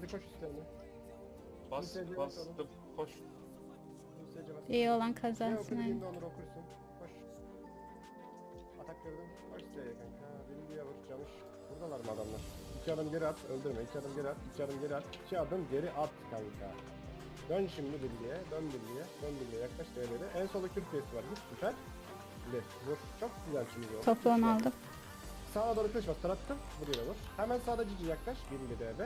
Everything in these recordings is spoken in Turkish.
Hadi koş üstlerine. Bas, Kimseye bastım. Koş. Kimseye. İyi olan Ne kazansın. oku aynen. dediğimde onları okursun. Koş. Atak kırdım. Koş Z'ye kanka. Benim bir yavur camış. Buradalar mı adamlar? İki adım geri at. Öldürme. İki adım geri at. İki adım geri at. İki adım geri at kanka. Dön şimdi birliğe. Dön birliğe. Dön birliğe. Yaklaş devre. En solda Kürt var. Git süper. Vur. Çok güzel şimdi onu aldım. Sağa doğru kılıç bas. Tarattım. Buraya vur. Hemen sağda cici yaklaş. Birli DB.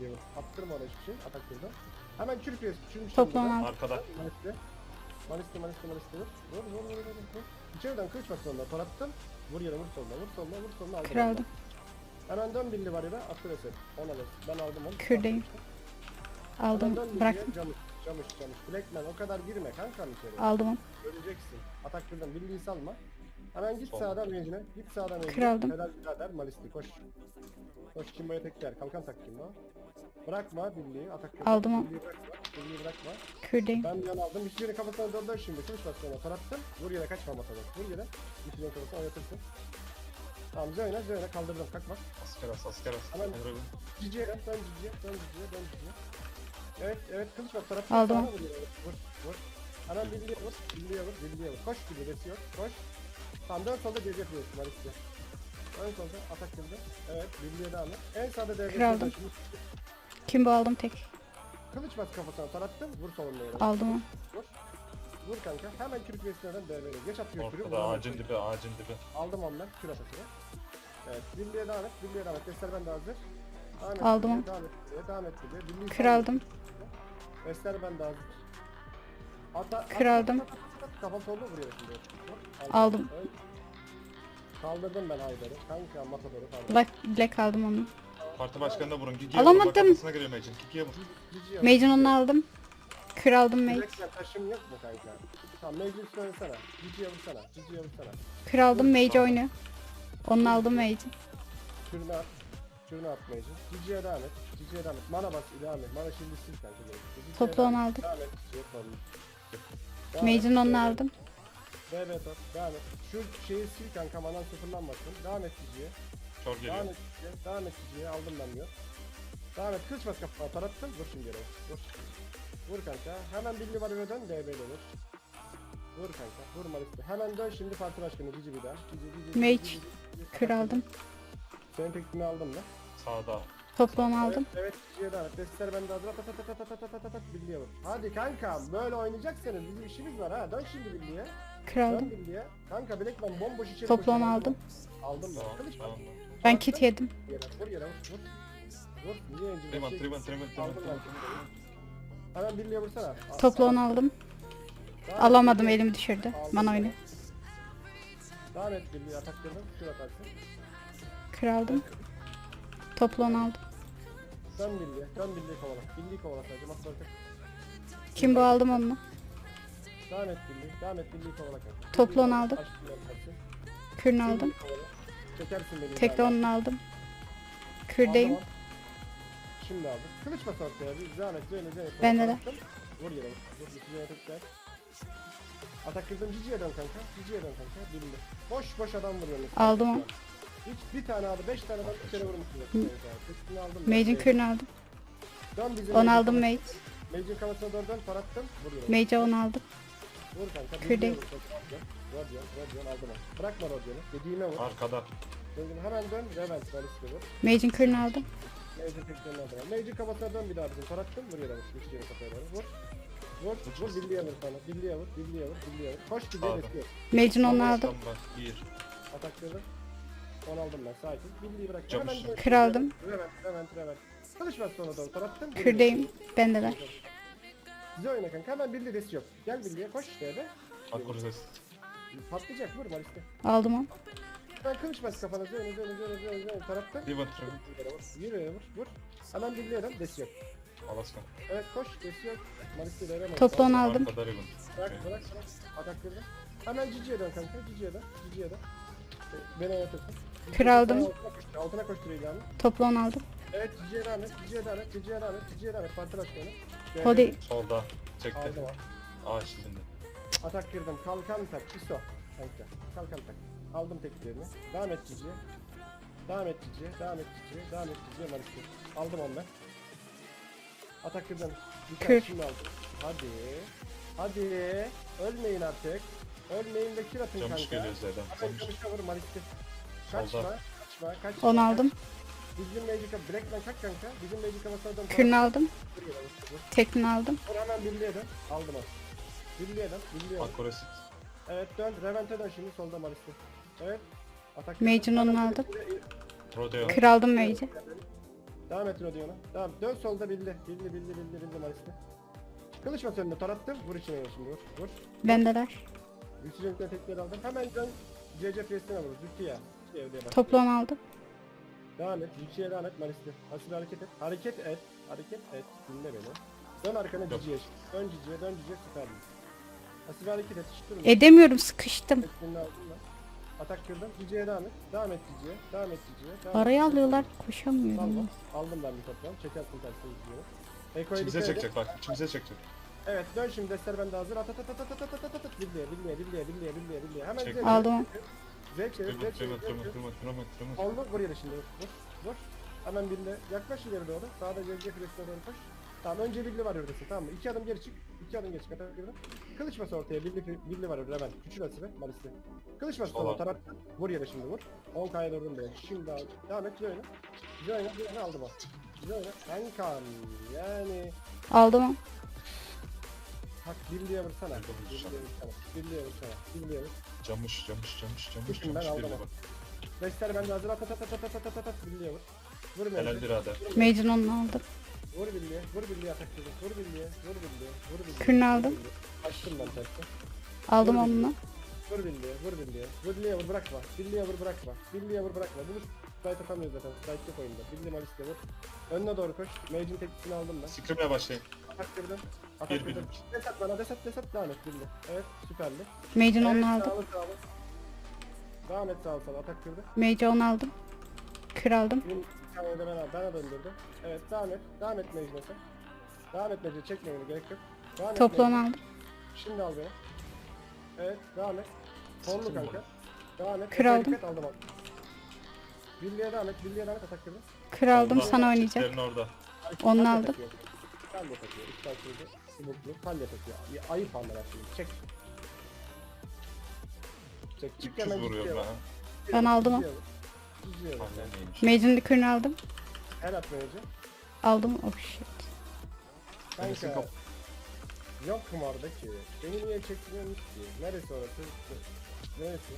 Lir. Attırma ona hiçbir şey. Atak kırdı. Hemen Kürt piyesi. Küçülmüş. Aldım. Arkada. Malisti. Malisti, Malisti, Malisti vur. Vur, vur, vur, vur, vur. İçeriden kılıç bak sonuna, parattım. Vur yere, vur soluna, vur soluna, vur soluna aldım. Kraldım. Hemen dön billi var ya, attı reset. On alır. Ben aldım onu. Kürdeyim. Aldım. Bıraktım. Camış, camış, camış. Blackman o kadar girme kankam içeri. Aldım onu. Öleceksin. Atak kırdım, billiyi salma. Hemen git sağdan mecine, git sağdan mecine. Kraldım. Helal birader, Malisti koş. Koş Kimbo'ya tek yer, kalkan tak Kimbo. Bırakma billiyi, atak kırdım. Aldım o. Billiyi bırakma, bırakma. Kürdeyim. Ben yan aldım. Müşterinin kafasına döndür şimdi. Kılıç bas sonra tarattım. Vur yere kaçma masada. Vur yere. Müşterinin kafasına oynatırsın. Tamam Zöyne Zöyne kaldırdım kalkma. Asker as, asker as. Hemen-. Ciciye dön dön ciciye dön ciciye dön ciciye. Evet evet kılıç bas tarattım. Aldım. Vur, vur. Hemen birliğe vur. Birliğe vur. Birliğe vur. Koş gibi desi yok. Koş. Tamam dön solda gece yapıyorsun Maris'te. Ön solda atak kıldı. Evet birliğe devam et. En sağda devre. Kraldım. Şimdi Kim bu aldım tek. Kılıç bas kafasına tarattım. Vur solunda yere. Aldım onu. Vur. Vur kanka. Hemen kürük vesinadan devreye. Geç atıyor kürü. Ortada ağacın dibi, ağacın dibi. Aldım ondan. Kür atasını. Evet. Birliğe devam et. Birliğe devam et. Destler bende hazır. Devam et. Aldım onu. Devam et. Devam et. Birliğe. Kür aldım. Destler bende hazır. At, at, solda vuruyor şimdi. Aldım. Kaldırdım ben Haydar'ı. Kanka masaları kaldırdım. Black, black aldım onu. Parti başkanına vurun. Gigi Alamadım. Kafasına giriyor Mecin. Gigi'ye vur. Mecin onu aldım. Kır aldım Mage. Black yaklaşım yok mu kanka? Tamam Mage'i söylesene. Gigi'ye vursana. Gigi'ye vursana. Kır aldım Mage oyunu. Onu aldım Mage'i. Kürünü at. Kürünü at Mage'i. Gigi'ye devam et. Gigi'ye devam et. Mana bas ilerle. Mana şimdi sil kanka. Toplu onu aldım. Devam et. Gigi'ye Mage'in onu aldım. Evet top. Devam et. Şu şeyi sil kanka. Manan sıfırlanmasın. Devam et Cici'ye. Çor Devam geliyor. et Cici'ye. Devam et Cici'ye. Aldım ben diyor. Devam et. Kılıç bas kafana. Tarattın. Vur şimdi yere. Vur. Vur kanka. Hemen billi var dön. DB'de vur. Vur kanka. Vur Maris'te. Hemen dön şimdi parti başkanı Cici bir daha. Cici, Cici, Mage. Cici, aldım. Senin tekniğini aldım da. Sağda. Toplam aldım. Evet, evet davet. Testler bende hazır. Tat tat tat tat tat tat tat bildiğe. Hadi kanka böyle oynayacaksanız bizim işimiz var ha. Dön şimdi bildiğe. Kraldım. Dön bildiğe. Kanka bilek ben bomboş içeri Toplam aldım. Aldım ben. Kılıç bak. Ben kit yedim. Yere vur yere vur. Vur. Vur. Niye önce? Triman, şey triman, triman, triman, triman. Hemen bildiğe vursana. Al, Toplam aldım. Alamadım bildiğe. elimi düşürdü. Aldım. Bana oyna. Devam et bildiğe ataklarını. Şur atarsın. Kraldım. Kanka. Toplu onu aldım. Dön birliğe. Dön birliğe kovala. Birliği kovala sadece. Masa bakın. Kim bu aldım onu. Devam et birliği. Devam et birliği kovala kanka. Aldım. Kürünü aldım. Çekersin beni. Onu aldım. Kürdeyim. Aldım, al. Şimdi aldım. Kılıç bas ortaya bir zahmet zeyne zeyne. Bende de. Vur yere vur. Zeyne tekrar. Atak kırdım Cici'ye dön kanka. Cici'ye dön kanka. Bildi. Boş boş adam vuruyor. Aldım onu. Hiç bir tane aldı. Beş tane adam bir kere. Tekini aldım. ben. Mage'in kürünü aldım. Dön bizim Onu Mage'in aldım kafasına- Mage. Mage'in kafasına doğru dön. Parattım. Vuruyor. Mage'e onu aldım. Vur kanka. Vur. Rodyon. Rodyon. Rodyon aldım. Bırakma Rodyon'u. Dediğime vur. Arkada. Döndün hemen dön. Revent. Valis'te vur. Mage'in kürünü aldım. Mage'in teklerini aldım. Mage'in kafasına dön bir daha bizim. Parattım. Vur yere vur. Üç yere kafaya doğru. Vur. Vur. Vur. Bildiğe vur sana. Bildiğe vur. Bildiğe vur. Bildiğe vur. Koş bir de bekliyor. Mage'in onu aldım. Bir. Atakları. Onu aldım ben. Sakin. Bildiği bırak. Hemen dön. Kır aldım. Revent. Revent. Revent. Çalışmaz sonra doğru. Parattım. vur Kürdeyim. yere. Bendeler. Size oyna kanka. Hemen bildiği desi yok. Gel bildiğe. Koş işte Akkur ses. Patlayacak. Vur Malis'te. Aldım onu. Ben kılıç bas kafana. Zöne zöne zöne zöne zöne. Parattım. Triman, triman. Yürü vur. Vur. Hemen bildiğe. Desi yok. Alaskan. Evet koş. Desi yok. Malis'te de veremez. Toplu onu aldım. Arkada Riven. Bırak bırak bırak. Atak kırdı. Hemen Cici'ye dön kanka. Cici'ye dön. Cici'ye dön. Beni ayatırsın. Kür aldım. Altına koştur. Altına koştur ilanı. Toplu onu aldım. Evet Cici'ye devam et. Cici'ye devam et. Cici'ye devam et. Cici'ye devam et. Parti başkanı. Şöyle Holi Solda. Çekti. Aldım al. Ağaç dibinde. Atak kırdım. Kalkan tak. Piso. Kanka. Kalkan tak. Aldım teklerini. Devam et Cici'ye. Devam et Cici'ye. Devam et Cici'ye. Devam et Cici'ye. Malis'te. Aldım onu ben. Atak kırdım. Bir Kır. tane şimdi aldım. Hadi. Hadi. Ölmeyin artık. Ölmeyin ve kill atın Camış kanka. geliyor. Hemen Camış. camışa vur malisti. Solda. Kaçma. On aldım. Bizim Magic'a Blackman kaç kanka? Bizim Magic havasına dön. Kürünü aldım. Tekini aldım. Vur hemen birliğe dön. Aldım onu. Birliğe dön. Birliğe dön. Evet dön. Revent'e dön şimdi solda malisti. Evet. Atak. Mage'in onu aldım. Rodeo. Kür aldım mage'i. Devam et Rodion'a. Devam. Dön solda bildi. Bildi bildi bildi bildi malisti. Kılıç bas önüne tarattım. Vur içine vur şimdi vur. Vur. Bendeler. Yükselen tekleri aldım. Hemen dön. CC Fiestine vur. Zülfiye. Zülfiye 10 aldım. Devam et. Zülfiye devam et malisti. Asil hareket et. Hareket et. Hareket et. Dinle beni. Dön arkana. Cici'ye. Dön Cici'ye. Dön Cici'ye süper bir. Asil hareket et. Durma. Edemiyorum sıkıştım. Atak kırdım. Cici'ye devam et. Devam et Cici'ye. Devam et Cici'ye. Araya Cici'ye. alıyorlar koşamıyorum. Aldım ben bir toplam. Çekersin tersini Cici'ye. Eko'ya dikkat çekecek bak. İçimize çekecek. Evet dön şimdi destler bende hazır. At at at at at at at at at at. Billiye billiye billiye billiye billiye billiye. Hemen Çek. Aldım. Z çevir Z çevir Z çevir. Oldu vur yere şimdi vur vur. Hemen billi. Yaklaş ileri doğru. Sağda CC presine doğru koş. Tamam önce billi var oradasın tamam mı? İki adım geri çık. İki adım geri çık. Atak girdim. Kılıç bas ortaya. Billi, billi var orada hemen. Küçül asibe. Malisli. Kılıç bas Sola. taraf. Vur yere şimdi vur. 10 kaya durdum be. Şimdi al. Devam et. Güzel oyna. Güzel oyna. Güzel oyna. Aldım o. Güzel oyna. Kankam yani. Aldım. Bak birliğe vursana. Birliğe vursana. Birliğe vursana. Birliğe vursana. Birliğe vur. Camış camış camış camış Düşün, ben camış. aldım Birliğe onu. bak. Destler bende hazır. At at at at at at at at at. Birliğe vur. Vur Helal Mevcut. birader. Mage'in 10'unu aldım. Vur birliğe. Vur birliğe atak kızı. Vur birliğe. Vur birliğe. Vur birliğe. Kürünü aldım. Birliğe. Açtım ben tersi. Aldım Vur onunla. Vur birliğe. Vur birliğe. Vur birliğe vur bırakma. Birliğe vur bırakma. Birliğe vur bırakma. Bunu Sprite atamıyoruz zaten. Sprite yok oyunda. Birliğe maliste vur. Önüne doğru koş. Mage'in teknisini aldım ben. Sikrimeye başlayın. Atak kırdım. Atak dedim. Desat devam et bildi. Evet süperli. Mage'in onu aldım. Sağlı, sağlı. Devam et sağlı sağlı atak girdi. Mage'i onu aldım. Kraldım. Benim hikayeye de ben aldım. Bana. Evet devam et. Devam et Mage'ine sen. Devam et Mage'e çekme beni gerek yok. Devam Toplu onu aldım. Şimdi al beni. Evet devam et. Sonlu kanka. Devam et. Kraldım. Et, aldım. Birliğe devam et. Birliğe devam et atak girdi. Kraldım sana oynayacak. Onun aldım. Ben de takıyorum. Umutlu. Kalya takıyor. Ya, ayıp anlar şimdi. Çek. Çek. Çık 300 hemen vuruyorum ben. Ben aldım o. Mage'in de kürünü aldım. Her atmayıcı. Aldım. Oh shit. Kanka. kap- Yok mu orada ki? Beni niye çekmiyormuş ki? Neresi orası? Neresi?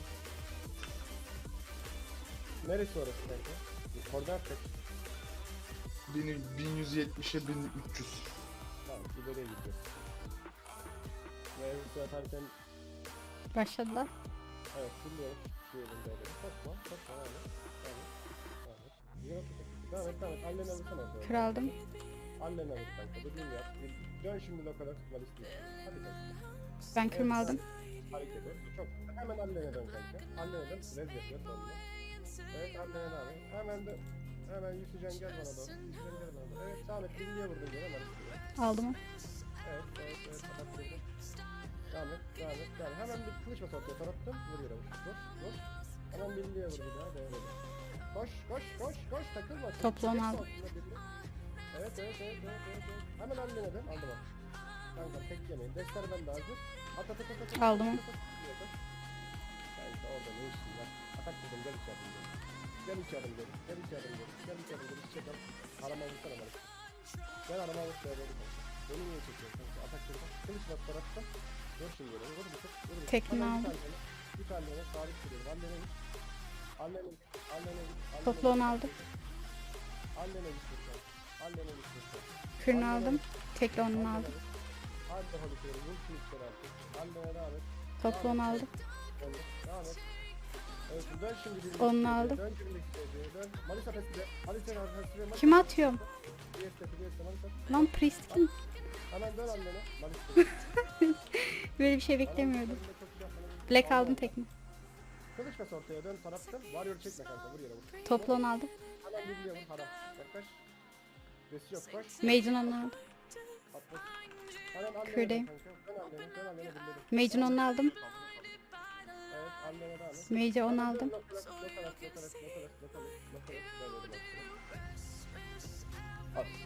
Neresi orası kanka? Koordinat kaç? 1170'e 1300 ileriye gidiyor. Ve hızlı atarken Başladılar. evet kulluyorum. Diyelim böyle. Kaçma. Kaçma. Aynen. Aynen. Aynen. Yürü atacak. Devam et devam Kraldım. Allene vur kanka. Dediğimi yap. Dön şimdi lokala tutmalısın. Hadi kanka. Ben kürüm aldım. Hareket et. Çok. Hemen annene dön kanka. Annene dön. Rez yapıyor sonunda. Evet annene ne yapayım? Hemen dön. Hemen Yusufcan gel bana doğru. Yusufcan gel bana doğru. Evet devam et. Birliğe vurdun gene hemen üstüne. Aldım. o. Evet evet evet. Kapat vurdun. Devam et. Devam et. Devam et. Hemen bir kılıç bas ortaya tarattım. Vur yere vur. Vur. Vur. Hemen birliğe vur bir daha. Devam edelim. Koş koş koş koş takılma. Altına birliği. Evet evet evet evet evet. Hemen annene dön. Aldım onu. Kanka tek yemeyin. Destler bende hazır. At at at at at. Aldım. Kanka orada ne işin var? Atak dedim gel içeri gel. Gel içeri gel. Gel içeri gel. Gel içeri gel. Çek al. Arama vursana bana. Gel arama vur doğru kanka. Beni niye çekiyorsun? Atak dedim. Kılıç bak tarafta. Vur şimdi yere. Vur bir tık. Vur bir tık. Aldım. Bir tane. Yere sabit duruyorum. Annene git. Annene git. Annene git. Toplu onu aldım. Annene git. Annene git. Kürünü aldım. Tekli onunu aldım. Hadi hadi kırım. Vur artık. Annene devam et. Toplu onu aldım. Devam et. Onu aldım. Kim atıyor? Lan Priest kim? Böyle bir şey beklemiyordum. Black aldım tekme. Kılıç kas ortaya dön taraftan. Warrior çekme kanka vur yere vur. Toplon aldım. Hemen bir vur haram. Yaklaş. Resi yok koş. Maiden onu aldım. Kırdayım. Maiden onu aldım anneme alır. Mage'e 10 aldım.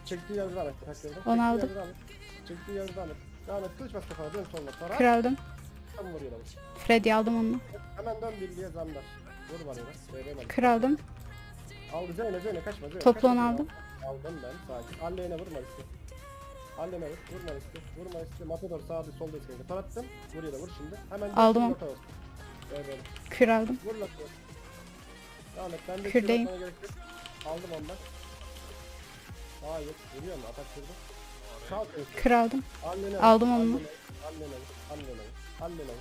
Çektiği yazı alır. 10 aldım. Çektiği yazı alır. Devam et. Kılıç bas kafana. Dön. Sonra. Kraldım. Tam. Freddy aldım onu. Hemen dön bildiğe zamlar. Vur bana. Söyleyemem. Kraldım. Aldı Zeyne Zeyne kaçma Zeyne. Toplu onu aldım. Aldım ben sakin. Alleyne vurma riski. Alleyne vur. Vurma riski. Vurma riski. Matador sağda solda iskeli. Tarattım. Vuruyor da vur şimdi. Hemen aldım. Aldım. Ver ver. Kraldım. Vur vur. Devam et. Ben de Kürdeyim. gerek yok. Aldım ondan. Hayır. Vuruyor mu? Atak kırdı. Kalk. Kraldım. Alleyne Aldım onu. Alleyne Alleyne Alleyne Alleyne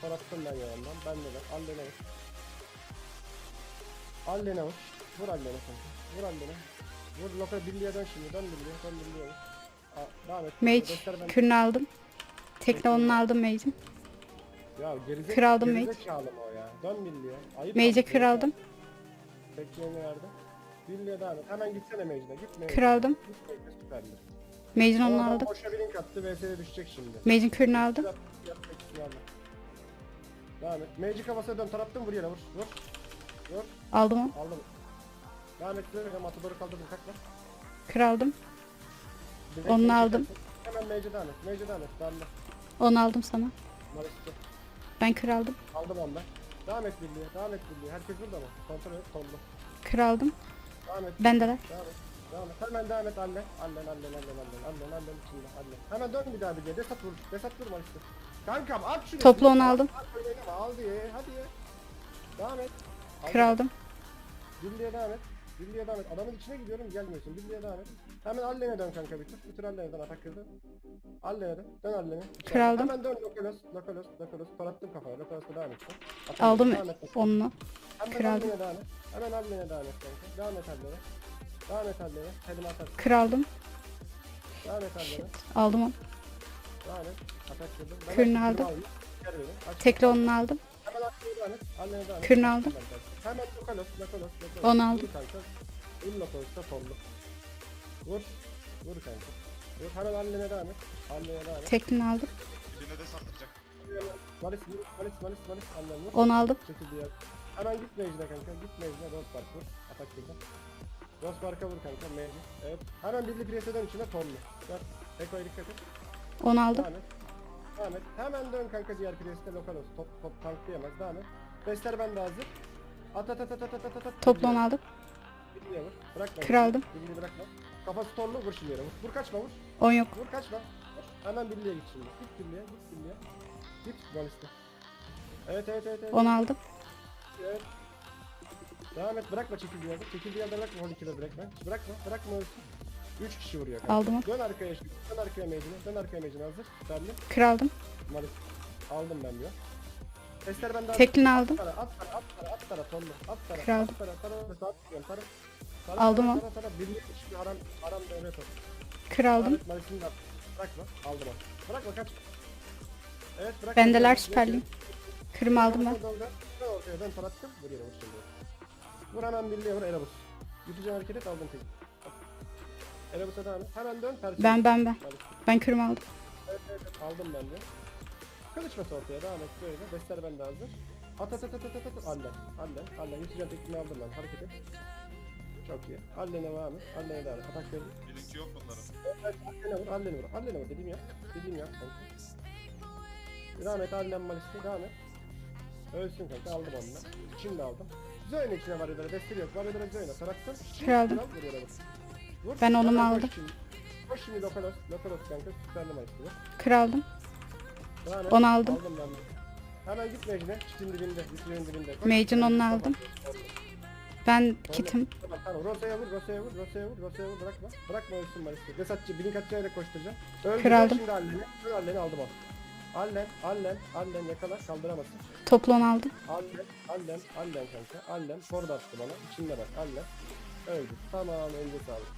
Tarattım ben yanından. Ben de ver. Alleyne vur. Alleyne vur. Vur Alleyne kanka. Vur Alleyne. Vur lokal birliğe dön şimdi. Dön birliğe. Dön birliğe vur. Aa, Devam et. Mage. Göster ben- Kürünü aldım. Tekne onu aldım Mage'in. Ya gerizek, Kür aldım Mage. gerizekalı mı o ya? Dön birliğe. Ayıp Mage'e yaptın kür ya. aldım. Tekniğini verdi. Birliğe devam et. Hemen gitsene Mage'ine. Git Mage'ine. Kür aldım. Git Mage'ine süperdir. Mage'in onu aldım. boşa bir link attı. VS'ye düşecek şimdi. Mage'in kürünü aldım. Yap, yap, ikisini aldım. Devam et. Magic kafasına dön. Tarattım vur yere vur. Vur. Vur. Aldım onu. Aldım. Devam et. Böyle Matador'u kaldırdım. Kalkma. Kraldım. Bir Onu aldım. Hemen Mage'e devam et. Mage'e devam et. Et. Onu aldım sana. Malis'te. Ben kraldım. Aldım ondan. Devam et birliğe. Devam et birliğe. Herkes burada mı? Kontrol et. Tonlu. Kraldım. Devam et. Bendeler. Devam et. Devam et. Hemen devam et Allen. Allen, Allen, Allen, Allen, Allen, Allen içinde. Allen. Hemen dön bir daha birliğe. Desat vur. Desat vur Malis'te. Kankam at şunu. Toplu onu aldım. At. Al diye. Hadi ya. Devam et. Aldım. Kraldım. Birliğe devam et. Birliğe devam et. Adamın içine gidiyorum gelmiyorsun. Birliğe devam et. Hemen Allen'e dön kanka bir tur. Bir tur atak kırdı. Allen'e dön. Dön Allen'e. Kraldım. Hemen dön Lokalos. Lokalos. Lokalos. Parattım kafaya. Lokalos'a devam et. Atak Aldım devam et. onu. Hemen kraldım. Allen'e devam et. Hemen Allen'e devam et kanka. Devam et Allen'e. Devam et Allen'e. Kelime atar. Kraldım. Devam et Allen'e. Aldım onu. Devam et. Atak kırdım. Kürünü aldım. kürümü alayım. Ver beni. Aç. Tekle onu aldım. Kürünü aldım. Hemen Lokalos. Lokalos. Lokalos. Onu aldım. Vur Lokalos'ta tonlu. Vur. Vur kanka. Vur. Hemen Allen'e devam et. Allen'e devam et. Teklini aldım. Birine de saldıracak. Malis. Malis, Malis, Malis. Allen vur. Onu aldım. Çekil diye. Hemen git Mage'ine kanka. Git Mage'ine. Rosebark vur. Atak kırdı. Rosebark'a vur kanka. Mage. Evet. Hemen prese dön içine tonlu. Gel. Eko'ya dikkat et. Onu aldım. Devam. Devam et. Hemen dön kanka diğer presete lokal olsun. Top, top tanklayamaz. Devam et. Besler bende hazır. At at at at at at at at. Toplu onu aldım. Birliğe vur. Bırakma. Kraldım. Birliği bırakma. Kafası torlu vur şimdi yere vur. Vur kaçma vur. On yok. Vur kaçma. Hemen birliğe git şimdi. Git birliğe. Git birliğe. Git Malis'te. Evet evet evet. evet. Onu aldım. Evet. Devam et bırakma çekildiği yerde. Çekildiği yerde bırakma. Hadi kilo bırakma. Bırakma. Bırakma ölsün. 3 kişi vuruyor kanka. Aldım. Dön arkaya şimdi. Dön arkaya mecine. Dön arkaya mecine hazır. Tutarlı. Kraldım. Malis. Aldım ben diyor. Sesler bende Teklini aldım. At para, at para, at para, at para, tonlu. At para, Kral. at para, para, para, para, para. Para, Aldım para, onu. Para, para, birlik şimdi haram, haram devlet olsun. Kraldım. De at. Bırakma, aldım onu. Bırakma, kaç. Evet, bırak. Bendeler süperliyim. geç. Kırımı aldım ben. Dön, tarattım. Vur yere, vur şimdi. Vur hemen birliğe vur, Erebus. Yutacağın hareket et, aldım tek. Erebus'a devam et. Hemen dön, tersi. Ben ben ben. Malis. Ben kürümü aldım. Evet, evet, evet, aldım ben de. Kılıç bas ortaya, devam et böyle. Destler bende hazır. At at at at at at at. Allen, Allen, Allen. Yutacağın tekniğini aldım ben, hareket et. Çok iyi. Allen'e devam et. Allen'e devam et. Atak verin. Bilinki yok bunların. Evet, Allen'e vur, Allen'e vur. Allen'e vur. Dediğim yap. Dediğim kanka. Devam et Allen Malis'te, devam et. Ölsün kanka, aldım onu da. Şimdi aldım. Zöyne içine var yedere, desteli yok. Var yedere Zöyne, tarattım. Kraldım. Kral, vur yere vur. Ben onu mu Hemen koş aldım? şimdi. Koş şimdi Lokalos, Lokalos kanka, süperli. Onu aldım. Aldım ben de. Hemen git Mecne. Çitin dibinde. Çitin dibinde. Koş. Mage'in onu Tamam, aldım. Ben kitim. Tamam tamam. Rosa'ya vur, Rosa'ya vur, Rosa'ya vur, Rosa'ya vur. Bırakma. Bırakma ölsün Malis'te. Desatçı, bilin kaçacağıyla koşturacağım. Öldü. Kraldım. Şimdi Allen'i. Dur Allen'i aldım onu. Allen, Allen, Allen yakala. Kaldıramazsın. Toplu onu aldım. Allen, Allen, Allen kanka. Allen. Ford attı bana. İçinde bak. Allen. Öldü. Tamam önce sağlık.